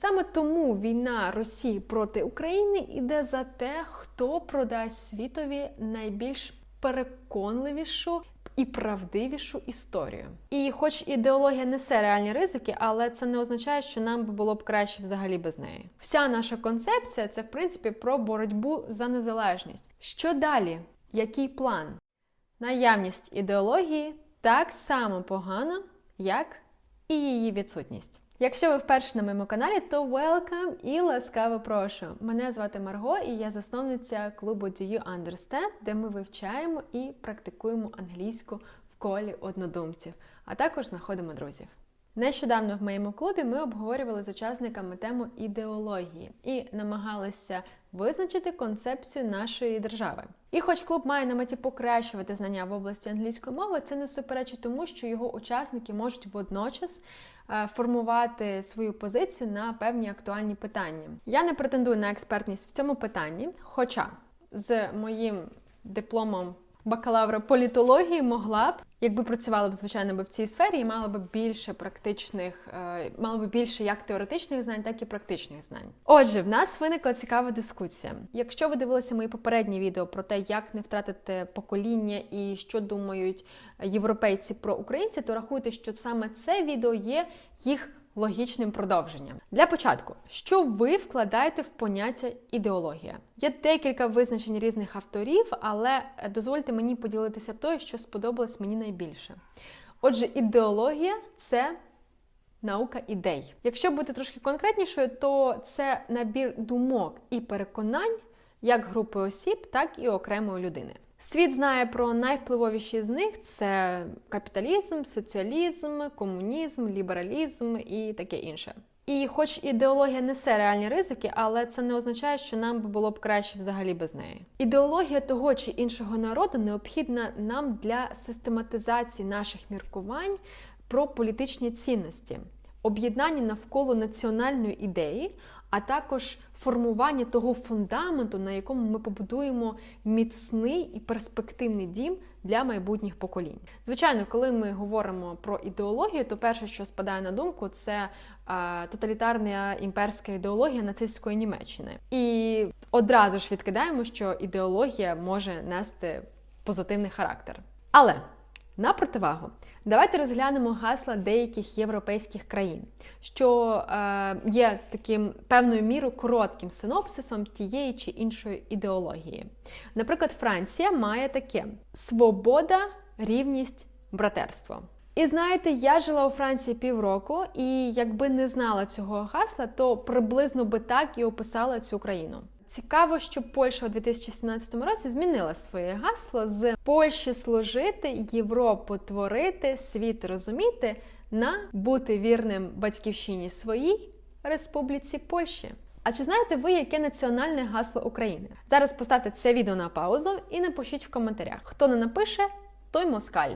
Саме тому війна Росії проти України йде за те, хто продасть світові найбільш переконливішу і правдивішу історію. І хоч ідеологія несе реальні ризики, але це не означає, що нам було б краще взагалі без неї. Вся наша концепція це в принципі про боротьбу за незалежність. Що далі? Який план? Наявність ідеології так само погано, як і її відсутність. Якщо ви вперше на моєму каналі, то welcome і ласкаво прошу. Мене звати Марго, і я засновниця клубу Do You Understand, де ми вивчаємо і практикуємо англійську в колі однодумців, а також знаходимо друзів. Нещодавно в моєму клубі ми обговорювали з учасниками тему ідеології і намагалися визначити концепцію нашої держави. І хоч клуб має на меті покращувати знання в області англійської мови, це не суперечить тому, що його учасники можуть водночас е, формувати свою позицію на певні актуальні питання. Я не претендую на експертність в цьому питанні, хоча з моїм дипломом бакалавра політології могла б, якби працювала б звичайно би в цій сфері, і мала б більше практичних, е, мала б більше як теоретичних знань, так і практичних знань. Отже, в нас виникла цікава дискусія. Якщо ви дивилися мої попередні відео про те, як не втратити покоління і що думають європейці про українців, то рахуйте, що саме це відео є їх логічним продовженням. Для початку, що ви вкладаєте в поняття ідеологія? Є декілька визначень різних авторів, але дозвольте мені поділитися тою, що сподобалось мені найбільше. Отже, ідеологія це наука ідей. Якщо бути трошки конкретнішою, то це набір думок і переконань як групи осіб, так і окремої людини. Світ знає про найвпливовіші з них: це капіталізм, соціалізм, комунізм, лібералізм і таке інше. І, хоч ідеологія несе реальні ризики, але це не означає, що нам би було б краще взагалі без неї. Ідеологія того чи іншого народу необхідна нам для систематизації наших міркувань про політичні цінності, об'єднання навколо національної ідеї, а також формування того фундаменту, на якому ми побудуємо міцний і перспективний дім для майбутніх поколінь. Звичайно, коли ми говоримо про ідеологію, то перше, що спадає на думку, це е, тоталітарна імперська ідеологія нацистської Німеччини. І одразу ж відкидаємо, що ідеологія може нести позитивний характер. Але на противагу, давайте розглянемо гасла деяких європейських країн, що е, є таким певною мірою коротким синопсисом тієї чи іншої ідеології. Наприклад, Франція має таке: свобода, рівність, братерство. І знаєте, я жила у Франції півроку, і якби не знала цього гасла, то приблизно би так і описала цю країну. Цікаво, що Польща у 2017 році змінила своє гасло з Польщі служити, Європу творити, світ розуміти на бути вірним батьківщині своїй Республіці Польщі. А чи знаєте ви, яке національне гасло України? Зараз поставте це відео на паузу і напишіть в коментарях. Хто не напише, той москаль.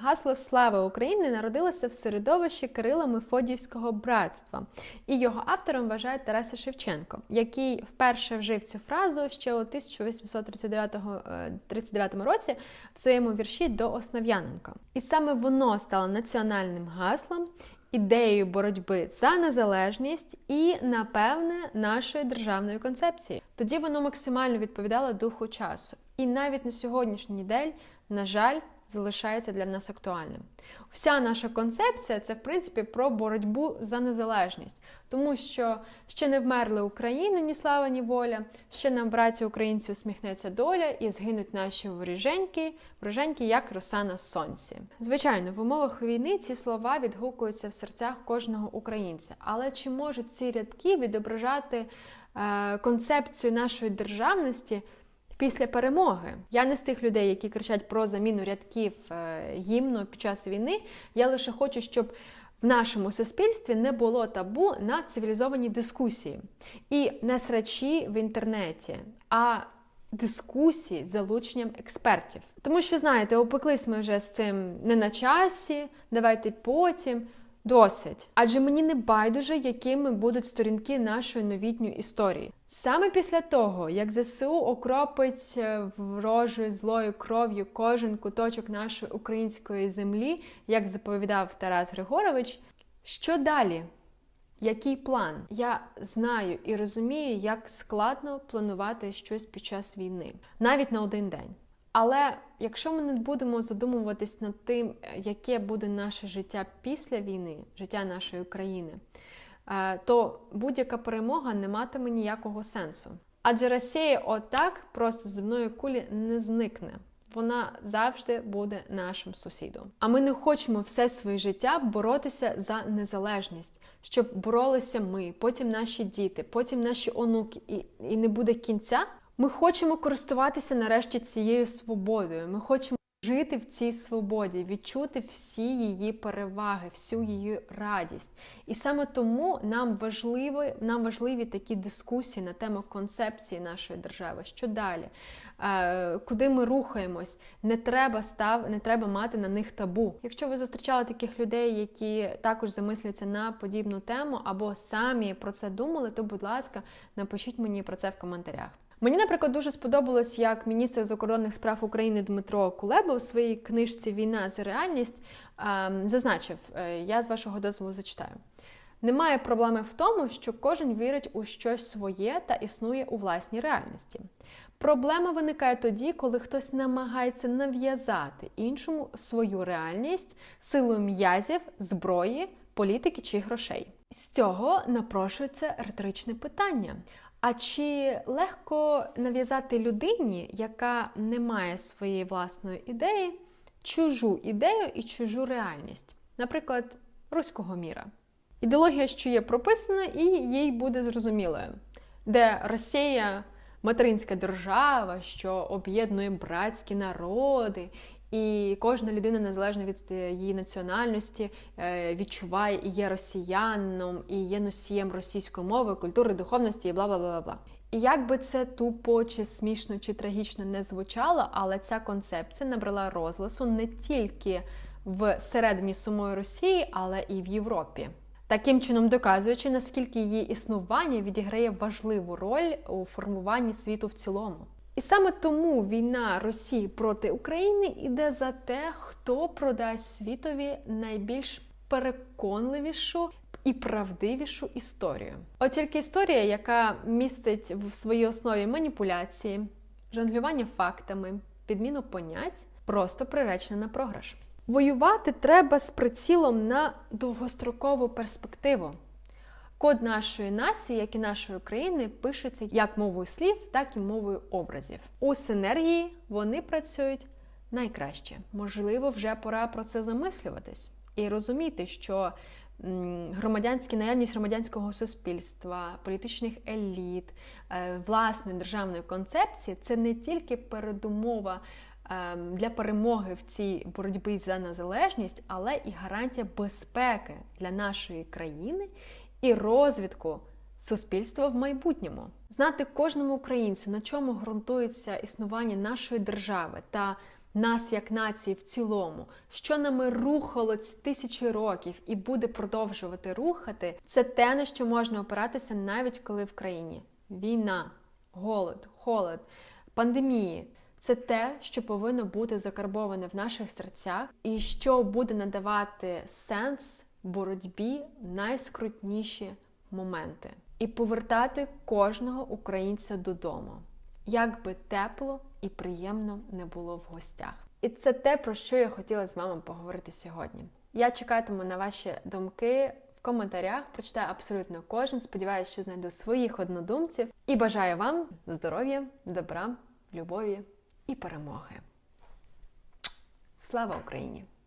Гасло Слава України народилося в середовищі Кирила Мефодіївського братства, і його автором вважають Тараса Шевченко, який вперше вжив цю фразу ще у 1839 році в своєму вірші до Основ'яненка. І саме воно стало національним гаслом, ідеєю боротьби за незалежність і, напевне, нашої державної концепції. Тоді воно максимально відповідало духу часу. І навіть на сьогоднішній день, на жаль, залишається для нас актуальним. Вся наша концепція це, в принципі, про боротьбу за незалежність, тому що ще не вмерли України, ні слава, ні воля, ще нам, браті українці, усміхнеться доля і згинуть наші воріженьки, воріженьки, як роса на сонці. Звичайно, в умовах війни ці слова відгукуються в серцях кожного українця. Але чи можуть ці рядки відображати е, концепцію нашої державності? Після перемоги. Я не з тих людей, які кричать про заміну рядків е, гімну під час війни. Я лише хочу, щоб в нашому суспільстві не було табу на цивілізовані дискусії і не срачі в інтернеті, а дискусії з залученням експертів. Тому що, знаєте, опеклись ми вже з цим не на часі, давайте потім. Досить, адже мені не байдуже, якими будуть сторінки нашої новітньої історії. Саме після того, як ЗСУ окропить е, ворожою злою кров'ю кожен куточок нашої української землі, як заповідав Тарас Григорович, що далі? Який план? Я знаю і розумію, як складно планувати щось під час війни, навіть на один день. Але якщо ми не будемо задумуватись над тим, яке буде наше життя після війни, життя нашої країни, е, то будь-яка перемога не матиме ніякого сенсу. Адже Росія отак просто з земної кулі не зникне. Вона завжди буде нашим сусідом. А ми не хочемо все своє життя боротися за незалежність, щоб боролися ми, потім наші діти, потім наші онуки, і, і не буде кінця. Ми хочемо користуватися нарешті цією свободою. Ми хочемо жити в цій свободі, відчути всі її переваги, всю її радість. І саме тому нам важливі, нам важливі такі дискусії на тему концепції нашої держави. Що далі? Е, куди ми рухаємось? Не треба став, не треба мати на них табу. Якщо ви зустрічали таких людей, які також замислюються на подібну тему, або самі про це думали, то, будь ласка, напишіть мені про це в коментарях. Мені, наприклад, дуже сподобалось, як міністр закордонних справ України Дмитро Кулеба у своїй книжці Війна за реальність ем, зазначив: е, я з вашого дозволу зачитаю. Немає проблеми в тому, що кожен вірить у щось своє та існує у власній реальності. Проблема виникає тоді, коли хтось намагається нав'язати іншому свою реальність силою м'язів, зброї, політики чи грошей. З цього напрошується риторичне питання. А чи легко нав'язати людині, яка не має своєї власної ідеї, чужу ідею і чужу реальність, наприклад, руського міра? Ідеологія, що є прописана, і їй буде зрозумілою, де Росія материнська держава, що об'єднує братські народи, і кожна людина, незалежно від її національності, е, відчуває і є росіяном, і є носієм російської мови, культури, духовності і бла бла бла бла. І як би це тупо, чи смішно, чи трагічно не звучало, але ця концепція набрала розголосу не тільки в середині самої Росії, але і в Європі. Таким чином доказуючи, наскільки її існування відіграє важливу роль у формуванні світу в цілому. І саме тому війна Росії проти України йде за те, хто продасть світові найбільш переконливішу і правдивішу історію. От тільки історія, яка містить в своїй основі маніпуляції, жонглювання фактами, підміну понять, просто приречена на програш. Воювати треба з прицілом на довгострокову перспективу. Код нашої нації, як і нашої країни, пишеться як мовою слів, так і мовою образів. У синергії вони працюють найкраще. Можливо, вже пора про це замислюватись і розуміти, що громадянські наявність громадянського суспільства, політичних еліт, е, власної державної концепції це не тільки передумова. Ем, для перемоги в цій боротьбі за незалежність, але і гарантія безпеки для нашої країни і розвитку суспільства в майбутньому. Знати кожному українцю, на чому ґрунтується існування нашої держави та нас як нації в цілому, що нами рухало тисячі років і буде продовжувати рухати, це те, на що можна опиратися навіть коли в країні війна, голод, холод, пандемії. Це те, що повинно бути закарбоване в наших серцях, і що буде надавати сенс боротьбі найскрутніші моменти і повертати кожного українця додому, як би тепло і приємно не було в гостях. І це те, про що я хотіла з вами поговорити сьогодні. Я чекатиму на ваші думки в коментарях, прочитаю абсолютно кожен. Сподіваюся, що знайду своїх однодумців і бажаю вам здоров'я, добра, любові і перемоги. Слава Україні!